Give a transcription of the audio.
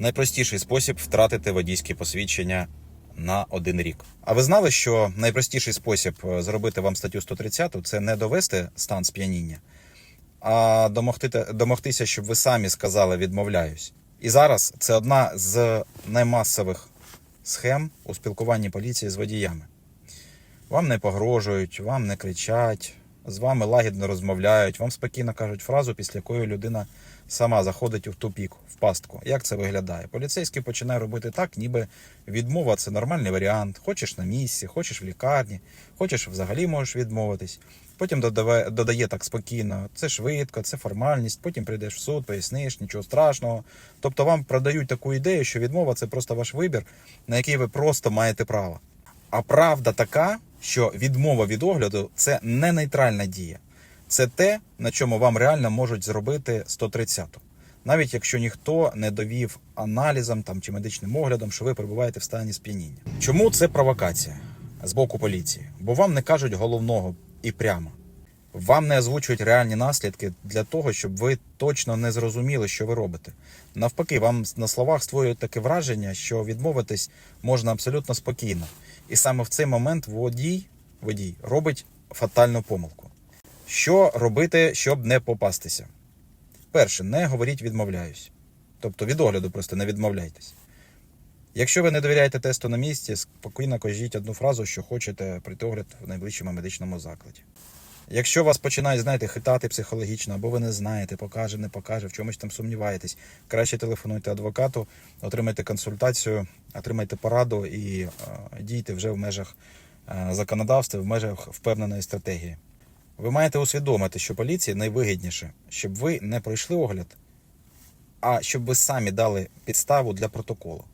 найпростіший спосіб втратити водійське посвідчення на один рік. А ви знали, що найпростіший спосіб е, зробити вам статтю 130 це не довести стан сп'яніння, а домогти, домогтися, щоб ви самі сказали відмовляюсь. І зараз це одна з наймасових схем у спілкуванні поліції з водіями. Вам не погрожують, вам не кричать, з вами лагідно розмовляють, вам спокійно кажуть фразу, після якої людина сама заходить в тупік, в пастку. Як це виглядає? Поліцейський починає робити так, ніби відмова це нормальний варіант. Хочеш на місці, хочеш в лікарні, хочеш взагалі можеш відмовитись. Потім додаве, додає так спокійно, це швидко, це формальність. Потім прийдеш в суд, поясниш, нічого страшного. Тобто вам продають таку ідею, що відмова це просто ваш вибір, на який ви просто маєте право. А правда така, що відмова від огляду це не нейтральна дія. Це те, на чому вам реально можуть зробити 130-ту. Навіть якщо ніхто не довів аналізом там, чи медичним оглядом, що ви перебуваєте в стані сп'яніння. Чому це провокація з боку поліції? Бо вам не кажуть головного і прямо. Вам не озвучують реальні наслідки для того, щоб ви точно не зрозуміли, що ви робите. Навпаки, вам на словах створюють таке враження, що відмовитись можна абсолютно спокійно. І саме в цей момент водій, водій робить фатальну помилку. Що робити, щоб не попастися? Перше, не говоріть відмовляюсь. Тобто від огляду просто не відмовляйтесь. Якщо ви не довіряєте тесту на місці, спокійно кажіть одну фразу, що хочете прийти огляд в найближчому медичному закладі. Якщо вас починають, знаєте, хитати психологічно, або ви не знаєте, покаже, не покаже, в чомусь там сумніваєтесь, краще телефонуйте адвокату, отримайте консультацію, отримайте пораду і е, дійте вже в межах е, законодавства, в межах впевненої стратегії. Ви маєте усвідомити, що поліції найвигідніше, щоб ви не пройшли огляд, а щоб ви самі дали підставу для протоколу.